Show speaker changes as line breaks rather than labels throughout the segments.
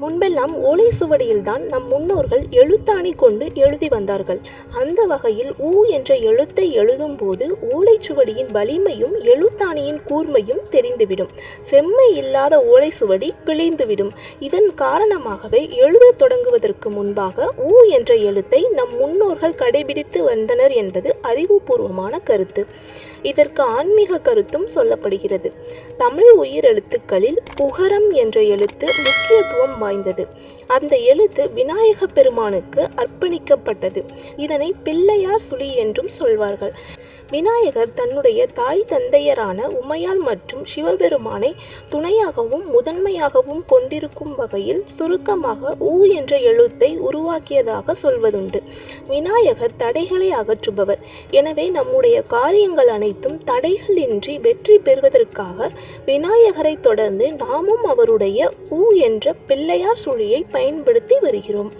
முன்பெல்லாம் ஓலை சுவடியில்தான் நம் முன்னோர்கள் எழுத்தாணி கொண்டு எழுதி வந்தார்கள். அந்த வகையில் ஊ என்ற எழுத்தை எழுதும்போது ஓலைச்சுவடியின் வலிமையும் எழுத்தாணி எழுத்தாணியின் கூர்மையும் தெரிந்துவிடும். செம்மை இல்லாத ஓலை சுவடி கிழிந்துவிடும். இதன் காரணமாகவே எழுத தொடங்குவதற்கு முன்பாக ஊ என்ற எழுத்தை நம் முன்னோர்கள் கடைபிடித்து வந்தனர் என்பது அறிவுபூர்வமான கருத்து. இதற்கு ஆன்மீக கருத்தும் சொல்லப்படுகிறது. தமிழ் உயிரெழுத்துக்களில் உகரம் என்ற எழுத்து முக்கியத்துவம் வாய்ந்தது. அந்த எழுத்து விநாயக பெருமானுக்கு அர்ப்பணிக்கப்பட்டது. இதனை பிள்ளையார் சுழி என்றும் சொல்வார்கள். விநாயகர் தன்னுடைய தாய் தந்தையரான உமையால் மற்றும் சிவபெருமானை துணையாகவும் முதன்மையாகவும் கொண்டிருக்கும் வகையில் சுருக்கமாக ஊ என்ற எழுத்தை உருவாக்கியதாக சொல்வதுண்டு. விநாயகர் தடைகளை அகற்றுபவர். எனவே நம்முடைய காரியங்கள் அனைத்தும் தடைகளின்றி வெற்றி பெறுவதற்காக விநாயகரை தொடர்ந்து நாமும் அவருடைய ஊ என்ற பிள்ளையார் சுழியை பயன்படுத்தி வருகிறோம்.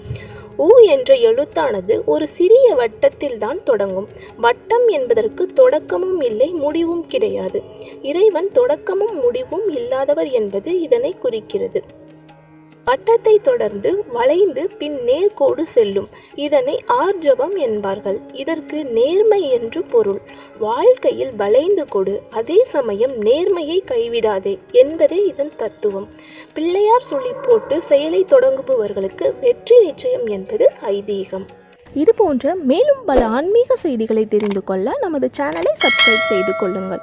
உ என்ற எழுத்தானது ஒரு சிறிய வட்டத்தில் தான் தொடங்கும். வட்டம் என்பதற்கு தொடக்கமும் இல்லை முடிவும் கிடையாது. இறைவன் தொடக்கமும் முடிவும் இல்லாதவர் என்பது இதனை குறிக்கிறது. வட்டத்தை தொடர்ந்து வளைந்து பின் நேர்கோடு செல்லும். இதனை ஆர்ஜவம் என்பார்கள். இதற்கு நேர்மை என்று பொருள். வாழ்க்கையில் வளைந்து கொடு. அதே சமயம் நேர்மையை கைவிடாதே என்பதே இதன் தத்துவம். பிள்ளையார் சொல்லி போட்டு செயலை தொடங்குபவர்களுக்கு வெற்றி நிச்சயம் என்பது ஐதீகம்.
இது போன்ற மேலும் பல ஆன்மீக செய்திகளை தெரிந்து கொள்ள நமது சேனலை சப்ஸ்கிரைப் செய்து கொள்ளுங்கள்.